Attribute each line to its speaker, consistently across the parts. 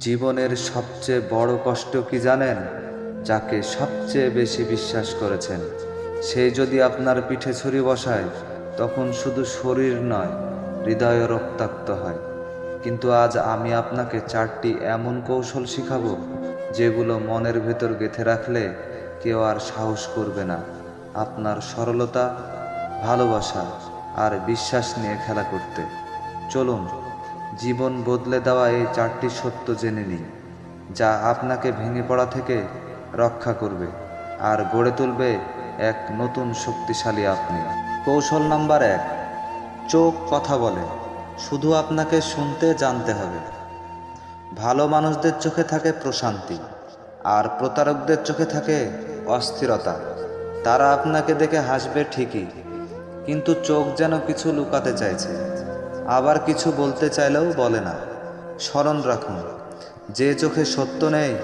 Speaker 1: জীবনের সবচেয়ে বড় কষ্ট কি জানেন? যাকে সবচেয়ে বেশি বিশ্বাস করেছেন। সে যদি আপনার পিঠে ছুরি বসায়, তখন শুধু শরীর নয় হৃদয় রক্তাক্ত হয়। কিন্তু আজ আমি আপনাকে চারটি এমন কৌশল শিখাবো, যেগুলো মনের ভেতর গেঁথে রাখলে কেউ আর সাহস করবে না। আপনার সরলতা, ভালোবাসা আর বিশ্বাস নিয়ে খেলা করতে। চলুন জীবন বদলে দেওয়া এই চারটি সত্য জেনে নিন, যা আপনাকে ভেঙে পড়া থেকে রক্ষা করবে আর গড়ে তুলবে এক নতুন শক্তিশালী আপনি। কৌশল নাম্বার এক, চোখ কথা বলে, শুধু আপনাকে শুনতে জানতে হবে। ভালো মানুষদের চোখে থাকে প্রশান্তি, আর প্রতারকদের চোখে থাকে অস্থিরতা। তারা আপনাকে দেখে হাসবে ঠিকই, কিন্তু চোখ যেন কিছু লুকাতে চাইছে। আবার কিছু বলতে চাইলেও বলে না। স্মরণ রাখুন, যে চোখে সত্য নেই,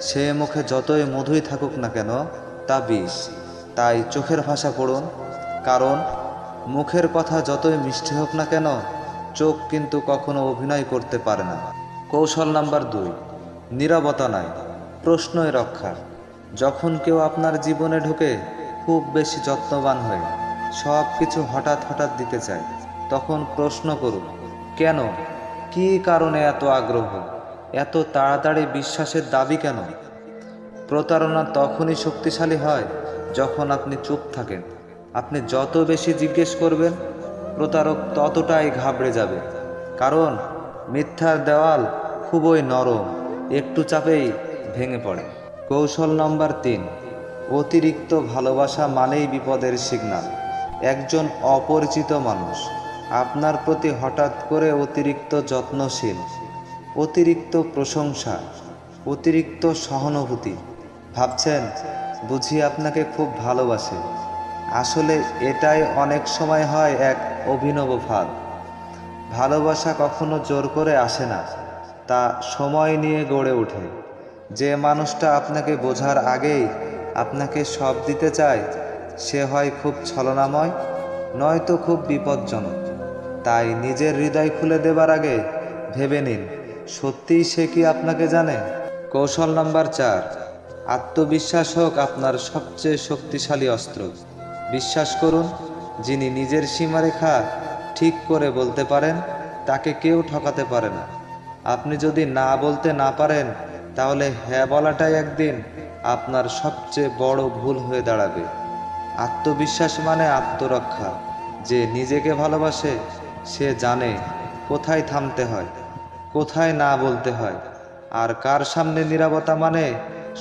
Speaker 1: সে মুখে যতই মধুই থাকুক না কেন, তা বিষ। তাই চোখের ভাষা পড়ুন, কারণ মুখের কথা যতই মিষ্টি হোক না কেন, চোখ কিন্তু কখনো অভিনয় করতে পারে না। কৌশল নাম্বার দুই, নীরবতা নাই, প্রশ্নই রক্ষা। যখন কেউ আপনার জীবনে ঢুকে খুব বেশি যত্নবান হয়ে সব কিছু হঠাৎ হঠাৎ দিতে চায় তখন প্রশ্ন করুন, কেন? কী কারণে এত আগ্রহ? এত তাড়াতাড়ি বিশ্বাসের দাবি কেন? প্রতারণা তখনই শক্তিশালী হয় যখন আপনি চুপ থাকেন। আপনি যত বেশি জিজ্ঞেস করবেন, প্রতারক ততটাই ঘাবড়ে যাবে। কারণ মিথ্যার দেওয়াল খুবই নরম, একটু চাপেই ভেঙে পড়ে। কৌশল নম্বর তিন, অতিরিক্ত ভালোবাসা মানেই বিপদের সিগন্যাল একজন অপরিচিত মানুষ আপনার প্রতি হঠাৎ করে অতিরিক্ত যত্নশীল, অতিরিক্ত প্রশংসা, অতিরিক্ত সহানুভূতি, ভাবছেন, বুঝি আপনাকে খুব ভালোবাসে। আসলে এটাই অনেক সময় হয় এক অভিনব ফাঁদ। ভালোবাসা কখনো জোর করে আসে না, তা সময় নিয়ে গড়ে ওঠে। যে মানুষটা আপনাকে বোঝার আগেই আপনাকে সব দিতে চায়, সে হয় খুব ছলনাময়, নয়তো খুব বিপজ্জনক। তাই নিজের হৃদয় খুলে দেবার আগে ভেবে নিন, সত্যিই সে কি আপনাকে জানে? কৌশল নাম্বার চার, আত্মবিশ্বাস হোক আপনার সবচেয়ে শক্তিশালী অস্ত্র। বিশ্বাস করুন, যিনি নিজের সীমারেখা ঠিক করে বলতে পারেন, তাকে কেউ ঠকাতে পারে না। আপনি যদি না বলতে না পারেন, তাহলে হ্যাঁ বলাটাই একদিন আপনার সবচেয়ে বড় ভুল হয়ে দাঁড়াবে। আত্মবিশ্বাস মানে আত্মরক্ষা। যে নিজেকে ভালোবাসে সে জানে কোথায় থামতে হয়, কোথায় না বলতে হয়, আর কার সামনে নিরাপত্তা মানে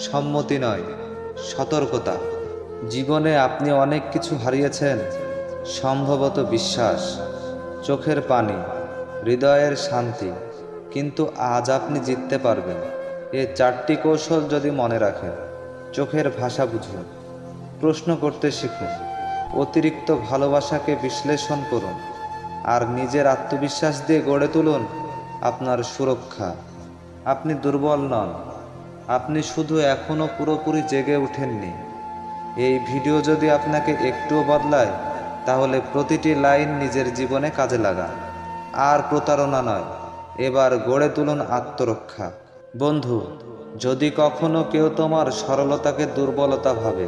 Speaker 1: সম্মতি নয়, সতর্কতা। জীবনে আপনি অনেক কিছু হারিয়েছেন, সম্ভবত বিশ্বাস, চোখের পানি, হৃদয়ের শান্তি, কিন্তু আজ আপনি জিততে পারবেন। এ চারটি কৌশল যদি মনে রাখেন, চোখের ভাষা বুঝুন, প্রশ্ন করতে শিখুন, অতিরিক্ত ভালোবাসাকে বিশ্লেষণ করুন। আর নিজের আত্মবিশ্বাস দিয়ে গড়ে তুলুন আপনার সুরক্ষা। আপনি দুর্বল নন। আপনি শুধু এখনও পুরোপুরি জেগে ওঠেননি এই ভিডিও যদি আপনাকে একটুও বদলায়, তাহলে প্রতিটি লাইন নিজের জীবনে কাজে লাগান। আর প্রতারণা নয়, এবার গড়ে তুলুন আত্মরক্ষা। বন্ধু, যদি কখনো কেউ তোমার সরলতাকে দুর্বলতা ভাবে,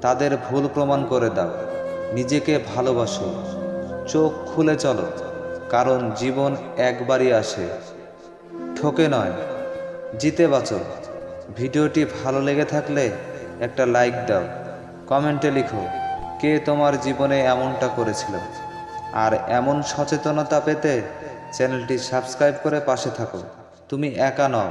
Speaker 1: তাদের ভুল প্রমাণ করে দাও। নিজেকে ভালোবাসো। চোখ খুলে চলো, কারণ জীবন একবারই আসে। ঠকে নয়, জিতে বাঁচো। ভিডিওটি ভালো লেগে থাকলে একটা লাইক দাও, কমেন্টে লিখো কে তোমার জীবনে এমনটা করেছিল। আর এমন সচেতনতা পেতে চ্যানেলটি সাবস্ক্রাইব করে পাশে থাকো। তুমি একা নও।